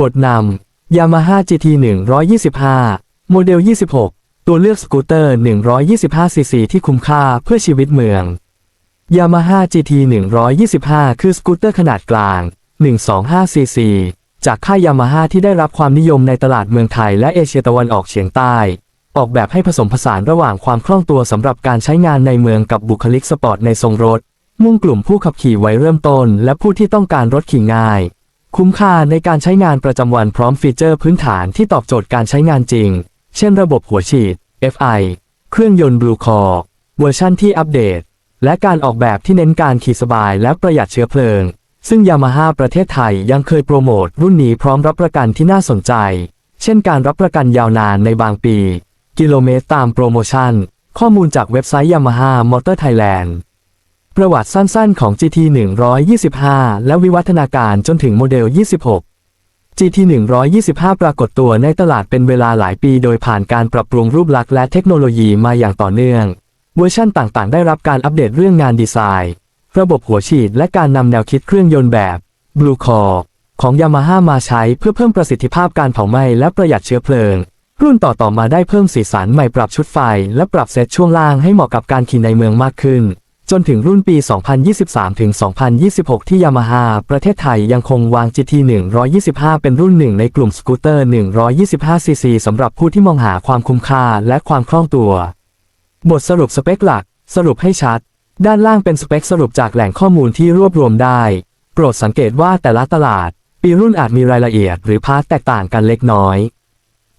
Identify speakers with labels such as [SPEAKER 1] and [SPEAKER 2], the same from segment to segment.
[SPEAKER 1] บทนำ Yamaha GT 125 โมเดล 26 ตัวเลือกสกูตเตอร์ 125cc ที่คุ้มค่าเพื่อชีวิตเมือง Yamaha GT 125 คือสกูตเตอร์ขนาดกลาง 125cc จากค่าย Yamaha ที่ได้รับความนิยมในตลาดเมืองไทยและเอเชียตะวันออกเฉียงใต้ ออกแบบให้ผสมผสานระหว่างความคล่องตัวสำหรับการใช้งานในเมืองกับบุคลิกสปอร์ตในทรงรถ มุ่งกลุ่มผู้ขับขี่ไว้เริ่มต้น และผู้ที่ต้องการรถขี่ง่าย คุ้มค่าในการใช้งานประจำวันพร้อมฟีเจอร์พื้นฐานที่ตอบโจทย์การใช้งานจริง เช่นระบบหัวฉีด FI เครื่องยนต์ Blue Core เวอร์ชั่นที่อัปเดต และการออกแบบที่เน้นการขี่สบายและประหยัดเชื้อเพลิง ซึ่งยามาฮ่าประเทศไทยยังเคยโปรโมทรุ่นนี้พร้อมรับประกันที่น่าสนใจ เช่นการรับประกันยาวนานในบางปี กิโลเมตรตามโปรโมชั่น ข้อมูลจากเว็บไซต์ Yamaha Motor Thailand ประวัติสั้นๆของ GT 125 และวิวัฒนาการจนถึงโมเดล 26 GT 125 ปรากฏตัวในตลาดเป็นเวลาหลายปีโดยผ่านการปรับปรุงรูปลักษณ์และเทคโนโลยีมาอย่างต่อเนื่อง เวอร์ชั่นต่างๆ ได้รับการอัปเดตเรื่องงานดีไซน์ ระบบหัวฉีดและการนำแนวคิดเครื่องยนต์แบบ Blue Core ของ Yamaha มาใช้เพื่อเพิ่มประสิทธิภาพการเผาไหม้และประหยัดเชื้อเพลิง รุ่นต่อๆมาได้เพิ่มสีสันใหม่ปรับชุดไฟ และปรับเซตช่วงล่างให้เหมาะกับการขี่ในเมืองมากขึ้น นถึงรุ่นปี 2023 ถึง 2026 ที่ Yamaha ประเทศไทยยังคงวาง GT 125 เป็นรุ่นหนึ่งในกลุ่มสกูตเตอร์ 125cc สำหรับผู้ที่มองหาความคุ้มค่าและความคล่องตัว บทสรุปสเปคหลัก สรุปให้ชัด ด้านล่างเป็นสเปคสรุปจากแหล่งข้อมูลที่รวบรวมได้ โปรดสังเกตว่าแต่ละตลาด ปีรุ่นอาจมีรายละเอียดหรือพาร์ทแตกต่างกันเล็กน้อย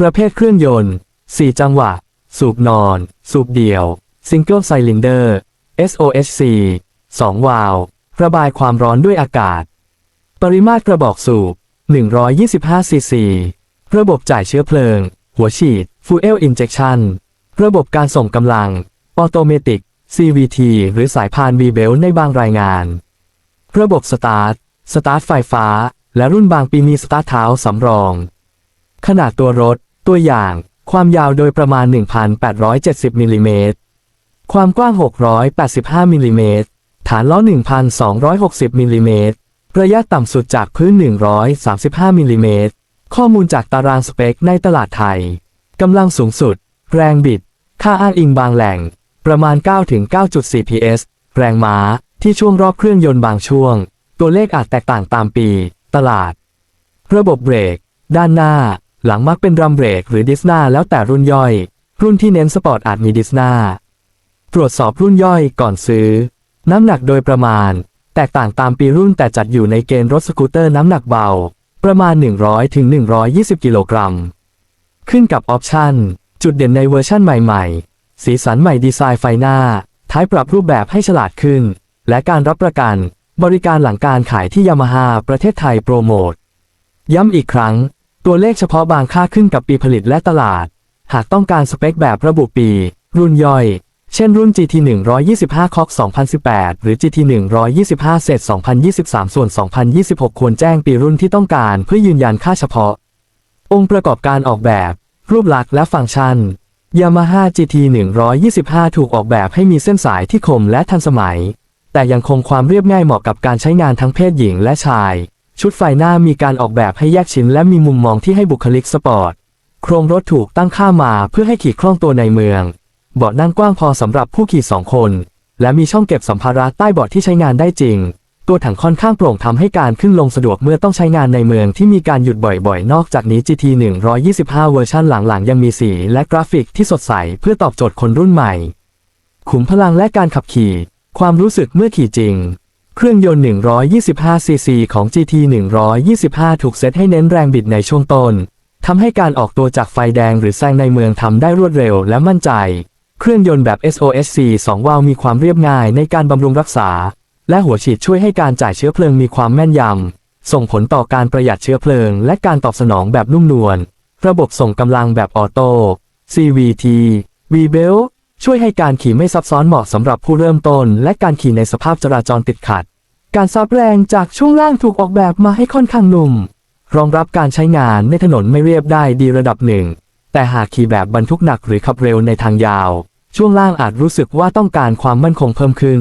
[SPEAKER 1] ประเภทเครื่องยนต์ 4 จังหวะ สูบนอน สูบเดี่ยว Single Cylinder SOHC 2 วาล์วระบายความร้อนด้วยอากาศ ปริมาตรกระบอกสูบ 125 ซีซี ระบบจ่ายเชื้อเพลิง หัวฉีด Fuel Injection ระบบการส่งกำลัง Automatic CVT หรือสายพาน V-Belt ในบางรายงาน ระบบสตาร์ท สตาร์ทไฟฟ้า และรุ่นบางปีมีสตาร์ทเท้าสำรอง ขนาดตัวรถ ตัวอย่าง ความยาวโดยประมาณ 1,870มิลลิเมตร ความกว้าง 685 มิลลิเมตร ฐานล้อ 1,260 มิลลิเมตร ระยะต่ำสุดจากพื้น 135 มิลลิเมตร ข้อมูลจากตารางสเปคในตลาดไทย กำลังสูงสุด แรงบิด ค่าอ้างอิงบางแหล่ง ประมาณ 9-9.4 PS แรงม้า ที่ช่วงรอบเครื่องยนต์บางช่วง ตัวเลขอาจแตกต่างตามปี ตลาด ระบบเบรก ด้านหน้า หลังมักเป็นรัมเบรกหรือดิสนาแล้วแต่รุ่นย่อย รุ่นที่เน้นสปอร์ตอาจมีดิสนา ตรวจสอบรุ่นย่อยก่อนซื้อ น้ำหนักโดยประมาณ แตกต่างตามปีรุ่นแต่จัดอยู่ในเกณฑ์รถสกูตเตอร์น้ำหนักเบา ประมาณ 100ถึง120กิโลกรัม ขึ้นกับออปชั่น จุดเด่นในเวอร์ชั่นใหม่ๆ สีสันใหม่ดีไซน์ไฟหน้า ท้ายปรับรูปแบบให้ฉลาดขึ้น และการรับประกัน บริการหลังการขายที่ยามาฮ่าประเทศไทยโปรโมท ย้ำอีกครั้ง ตัวเลขเฉพาะบางค่าขึ้นกับปีผลิตและตลาด หากต้องการสเปคแบบระบุปี รุ่นย่อย เช่นรุ่น GT 125 COX 2018 หรือ GT 125 Set 2023 ส่วน 2026 ควรแจ้งปีรุ่นที่ต้องการเพื่อยืนยันค่าเฉพาะ องค์ประกอบการออกแบบ รูปลักษณ์และฟังก์ชัน Yamaha GT 125 ถูกออกแบบให้มีเส้นสายที่คมและทันสมัย แต่ยังคงความเรียบง่ายเหมาะกับการใช้งานทั้งเพศหญิงและชาย ชุดไฟหน้ามีการออกแบบให้แยกชิ้นและมีมุมมองที่ให้บุคลิกสปอร์ต โครงรถถูกตั้งค่ามาเพื่อให้ขี่คล่องตัวในเมือง เบาะนั่งกว้างพอสำหรับผู้ขี่สองคน และมีช่องเก็บสัมภาระใต้เบาะที่ใช้งานได้จริง ตัวถังค่อนข้างโปร่งทำให้การขึ้นลงสะดวกเมื่อต้องใช้งานในเมืองที่มีการหยุดบ่อยๆ นอกจากนี้ GT 125 เวอร์ชันหลังๆ ยังมีสีและกราฟิกที่สดใสเพื่อตอบโจทย์คนรุ่นใหม่ ขุมพลังและการขับขี่ ความรู้สึกเมื่อขี่จริงเครื่องยนต์ 125 ซีซีของ GT 125 ถูกเซตให้เน้นแรงบิดในช่วงต้น ทำให้การออกตัวจากไฟแดงหรือแซงในเมืองทำได้รวดเร็วและมั่นใจ เครื่องยนต์แบบ SOHC 2 วาล์วมีความเรียบง่ายในการบำรุงรักษา และหัวฉีดช่วยให้การจ่ายเชื้อเพลิงมีความแม่นยำ ส่งผลต่อการประหยัดเชื้อเพลิง และการตอบสนองแบบนุ่มนวล ระบบส่งกำลังแบบออโต้ CVT V-Belt ช่วยให้การขี่ไม่ซับซ้อนเหมาะสำหรับผู้เริ่มต้น และการขี่ในสภาพจราจรติดขัด การซับแรงจากช่วงล่างถูกออกแบบมาให้ค่อนข้างนุ่ม รองรับการใช้งานในถนนไม่เรียบได้ดีระดับหนึ่ง แต่หากขี่แบบบรรทุกหนักหรือขับเร็วในทางยาว ช่วงล่างอาจรู้สึกว่าต้องการความมั่นคงเพิ่มขึ้น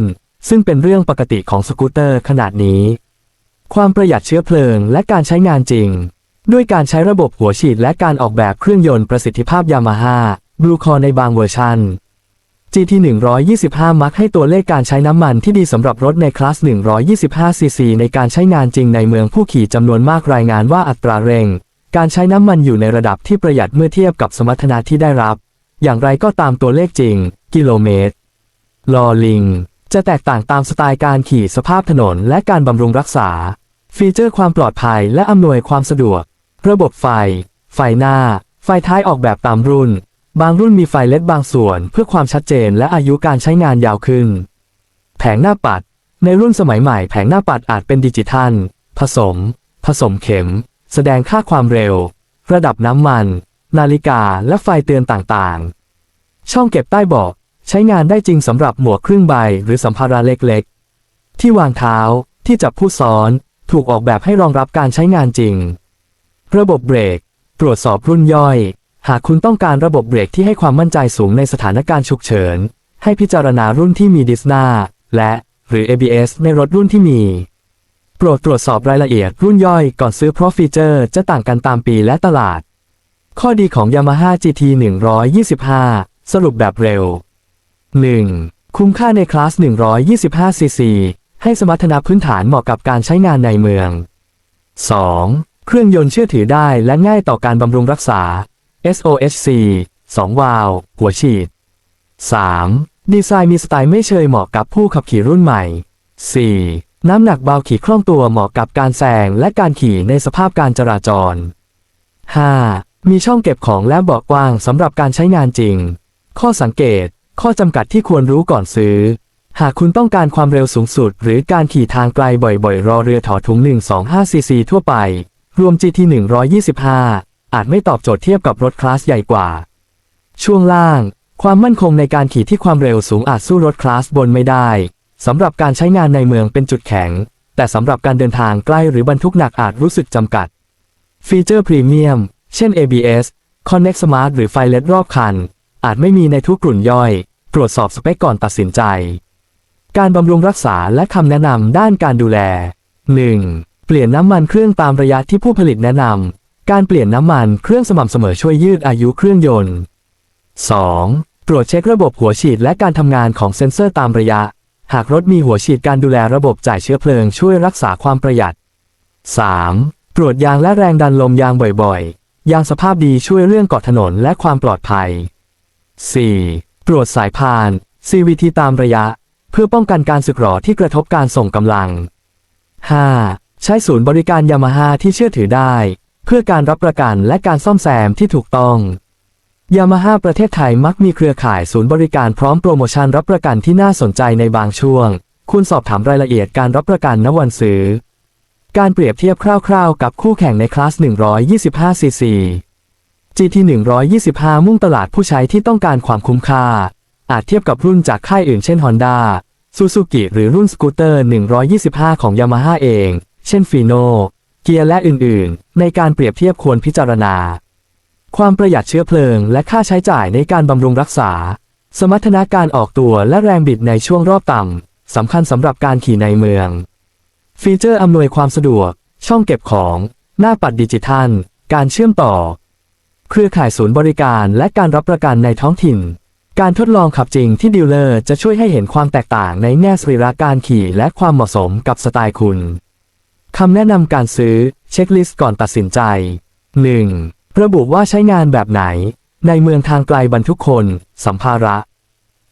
[SPEAKER 1] ซึ่งเป็นเรื่องปกติของสกูตเตอร์ขนาดนี้ ความประหยัดเชื้อเพลิงและการใช้งานจริง ด้วยการใช้ระบบหัวฉีดและการออกแบบเครื่องยนต์ประสิทธิภาพยามาฮ่าบลูคอในบางเวอร์ชัน GT 125 มักให้ตัวเลขการใช้น้ำมันที่ดีสำหรับรถในคลาส 125 cc ในการใช้งานจริงในเมืองผู้ขี่จำนวนมากรายงานว่าอัตราเร่ง การใช้น้ำมันอยู่ในระดับที่ประหยัดเมื่อเทียบกับสมรรถนะที่ได้รับ อย่างไรก็ตามตัวเลขจริง กิโลเมตร ลอลิง จะแตกต่างตามสไตล์การขี่สภาพถนนและการบำรุงรักษา ฟีเจอร์ความปลอดภัยและอำนวยความสะดวก ระบบไฟ ไฟหน้า ไฟท้ายออกแบบตามรุ่น บางรุ่นมีไฟเล็ดบางส่วน เพื่อความชัดเจนและอายุการใช้งานยาวขึ้น แผงหน้าปัด ในรุ่นสมัยใหม่แผงหน้าปัดอาจเป็นดิจิทัล ผสม ผสมเข็ม แสดงค่าความเร็ว ระดับน้ำมัน นาฬิกาและไฟเตือนต่างๆ ช่องเก็บใต้เบาะใช้งานได้จริงสำหรับหมวกครึ่งใบหรือสัมภาระเล็กๆ ที่วางเท้าที่จับผู้ซ้อน ถูกออกแบบให้รองรับการใช้งานจริง ระบบเบรก ตรวจสอบรุ่นย่อย หากคุณต้องการระบบเบรกที่ให้ความมั่นใจสูงในสถานการณ์ฉุกเฉิน ให้พิจารณารุ่นที่มีดิสนาและหรือ ABS ในรถรุ่นที่มี โปรดตรวจสอบรายละเอียดรุ่นย่อยก่อนซื้อเพราะฟีเจอร์จะต่างกันตามปีและตลาด ข้อดีของ Yamaha GT 125 สรุปแบบเร็ว 1. คุ้มค่าในคลาส 125cc ให้สมรรถนะพื้นฐานเหมาะกับการใช้งานในเมือง 2. เครื่องยนต์เชื่อถือได้และง่ายต่อการบำรุงรักษา SOHC 2 วาล์วหัวฉีด 3. ดีไซน์มีสไตล์ไม่เชยเหมาะกับผู้ขับขี่รุ่นใหม่ 4. น้ำหนักเบาขี่คล่องตัวเหมาะกับการแซงและการขี่ในสภาพการจราจร 5. มีช่องเก็บของและเบาะกว้างสำหรับการใช้งานจริง ข้อสังเกต ข้อจำกัดที่ควรรู้ก่อนซื้อ หากคุณต้องการความเร็วสูงสุด หรือการขี่ทางไกลบ่อยๆ รอเรือถอถุง 125cc ทั่วไป รวม GT 125 อาจไม่ตอบโจทย์เทียบกับรถคลาสใหญ่กว่า ช่วงล่าง ความมั่นคงในการขี่ที่ความเร็วสูงอาจสู้รถคลาสบนไม่ได้ สำหรับการใช้งานในเมืองเป็นจุดแข็ง แต่สำหรับการเดินทางใกล้หรือบรรทุกหนักอาจรู้สึกจำกัด ฟีเจอร์พรีเมียม เช่น ABS Connect Smart หรือไฟเลดรอบคัน อาจไม่มีในทุกกลุ่นย่อย ตรวจสอบสเปคก่อนตัดสินใจ การบำรุงรักษาและคำแนะนำด้านการดูแล 1. เปลี่ยนน้ำมันเครื่องตามระยะที่ผู้ผลิตแนะนำ การเปลี่ยนน้ำมันเครื่องสม่ำเสมอช่วยยืดอายุเครื่องยนต์ 2. ตรวจเช็คระบบหัวฉีดและการทำงานของเซ็นเซอร์ตามระยะ หากรถมีหัวฉีดการดูแลระบบจ่ายเชื้อเพลิงช่วยรักษาความประหยัด 3. ตรวจยางและแรงดันลมยางบ่อยๆ ยางสภาพดีช่วยเรื่องเกาะถนนและความปลอดภัย 4. ตรวจสายพาน CVT ตามระยะ เพื่อป้องกันการสึกหรอที่กระทบการส่งกำลัง 5. ใช้ศูนย์บริการยามาฮ่าที่เชื่อถือได้ เพื่อการรับประกันและการซ่อมแซมที่ถูกต้อง ยามาฮ่าประเทศไทยมักมีเครือข่ายศูนย์บริการพร้อมโปรโมชั่นรับประกันที่น่าสนใจในบางช่วง คุณสอบถามรายละเอียดการรับประกันณวันซื้อ การเปรียบเทียบคร่าวๆ กับคู่แข่งในคลาส 125cc GT 125 มุ่งตลาดผู้ใช้ที่ต้องการความคุ้มค่า อาจเทียบกับรุ่นจากค่ายอื่นเช่น Honda Suzuki หรือรุ่นสกูตเตอร์ 125 ของ Yamaha เอง เช่น Fino เกียร์และอื่นๆ ในการเปรียบเทียบควรพิจารณา ความประหยัดเชื้อเพลิง และค่าใช้จ่ายในการบำรุงรักษา สมรรถนะการออกตัวและแรงบิดในช่วงรอบต่ำสำคัญสำหรับการขี่ในเมือง ฟีเจอร์อำนวยความสะดวก ช่องเก็บของ หน้าปัดดิจิทัล การเชื่อมต่อ เครือข่ายศูนย์บริการและการรับประกันในท้องถิ่น การทดลองขับจริงที่ดีลเลอร์จะช่วยให้เห็นความแตกต่างในแง่สรีระการขี่และความเหมาะสมกับสไตล์คุณคำแนะนำการซื้อ เช็คลิสต์ก่อนตัดสินใจ 1. ระบุว่าใช้งานแบบไหน ในเมืองทางไกลบรรทุกคน สัมภาระ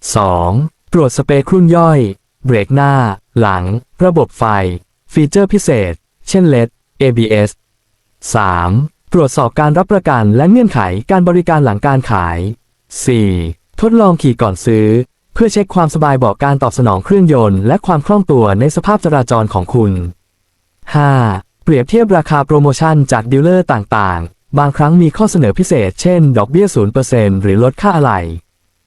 [SPEAKER 1] 2. ตรวจสเปครุ่นย่อย เบรกหน้า หลัง ระบบไฟ ฟีเจอร์พิเศษ เช่น LED ABS 3. ตรวจสอบการรับประกันและเงื่อนไขการบริการหลังการขาย 4. ทดลองขี่ก่อนซื้อ เพื่อเช็คความสบายบอกการตอบสนองเครื่องยนต์และความคล่องตัวในสภาพจราจรของคุณ 5. เปรียบเทียบราคาโปรโมชั่นจากดีลเลอร์ต่าง บางครั้งมีข้อเสนอพิเศษ เช่น ดอกเบี้ย 0%หรือลดค่าอะไหล่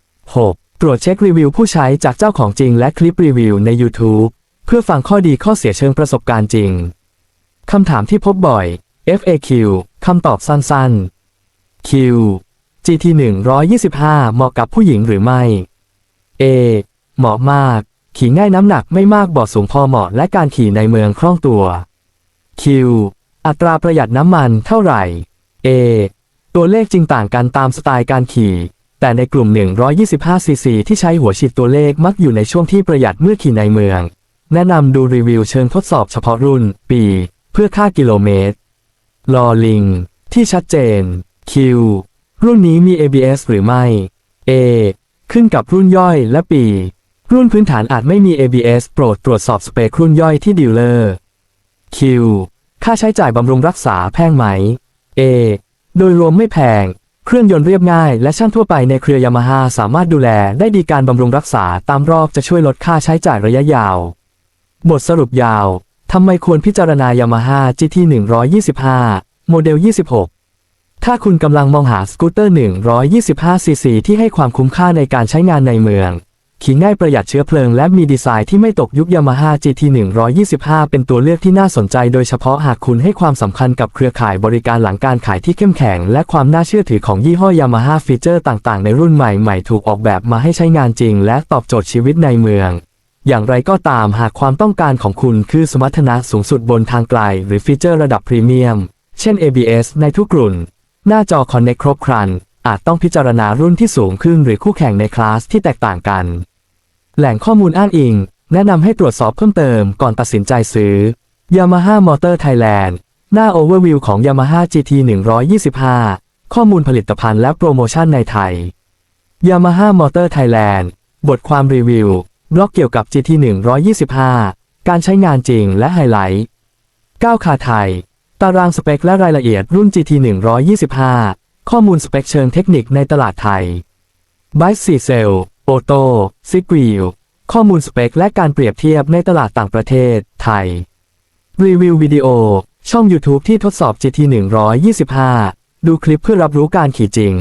[SPEAKER 1] 6. ตรวจเช็ครีวิวผู้ใช้จากเจ้าของจริงและคลิปรีวิวใน YouTube เพื่อฟังข้อดีข้อเสียเชิงประสบการณ์จริง คำถามที่พบบ่อย FAQ คำตอบสั้นๆ Q GT 125 เหมาะกับผู้หญิงหรือไม่ A เหมาะมาก ขี่ง่ายน้ำหนักไม่มากเบาสูงพอเหมาะและการขี่ในเมืองคล่องตัว Q อัตราประหยัดน้ำมันเท่าไหร่ A ตัวเลขจริงต่างกันตามสไตล์การขี่ แต่ในกลุ่ม 125 ซีซีที่ใช้หัวฉีดตัวเลขมักอยู่ในช่วงที่ประหยัดเมื่อขี่ในเมือง แนะนำดูรีวิวเชิงทดสอบเฉพาะรุ่น ปี เพื่อค่ากิโลเมตร ลอลิง ที่ชัดเจน Q รุ่นนี้มี ABS หรือไม่ A ขึ้นกับรุ่นย่อยและปี รุ่นพื้นฐานอาจไม่มี ABS โปรดตรวจสอบสเปครุ่นย่อยที่ดีลเลอร์ Q ค่าใช้จ่ายบำรุงรักษาแพงไหม A โดยรวมไม่แพง เครื่องยนต์เรียบง่าย และช่างทั่วไปในเครือยามาฮ่าสามารถดูแลได้ดีการบำรุงรักษาตามรอบจะช่วยลดค่าใช้จ่ายระยะยาว บทสรุปยาว ทำไมควรพิจารณายามาฮ่า GT 125 โมเดล 26 ถ้าคุณกำลังมองหาสกูตเตอร์ 125ซีซีที่ให้ความคุ้มค่าในการใช้งานในเมือง ขี่ง่ายประหยัดเชื้อเพลิงและมีดีไซน์ที่ไม่ตกยุค Yamaha GT 125 เป็นตัวเลือกที่น่าสนใจโดยเฉพาะหากคุณให้ความสำคัญกับเครือข่ายบริการหลังการขายที่เข้มแข็ง และความน่าเชื่อถือของยี่ห้อ Yamaha ฟีเจอร์ต่างๆ ในรุ่นใหม่ๆ ถูกออกแบบมาให้ใช้งานจริง และตอบโจทย์ชีวิตในเมือง อย่างไรก็ตามหากความต้องการของคุณคือสมรรถนะสูงสุดบนทางไกล หรือฟีเจอร์ระดับพรีเมียม เช่น ABS ในทุกรุ่น หน้าจอ Connect ครบครันอาจต้องพิจารณารุ่นที่สูงขึ้นหรือคู่แข่งในคลาสที่แตกต่างกัน แหล่งข้อมูลอ้างอิง แนะนำให้ตรวจสอบเพิ่มเติมก่อนตัดสินใจซื้อ Yamaha Motor Thailand หน้า Overview ของ Yamaha GT 125 ข้อมูลผลิตภัณฑ์และโปรโมชั่นในไทย Yamaha Motor Thailand บทความรีวิว บล็อกเกี่ยวกับ GT 125 การใช้งานจริงและไฮไลท์ก้าวคาไทย ตารางสเปคและรายละเอียดรุ่น GT 125 ข้อมูลสเปคเชิงเทคนิคในตลาดไทย b i 4 c e l โอโต้ซิกวิลข้อมูลสเปค และการเปรียบเทียบในตลาดต่างประเทศ ไทย รีวิววิดีโอ ช่อง YouTube ที่ทดสอบ GT 125 ดูคลิปเพื่อรับรู้การขี่จริง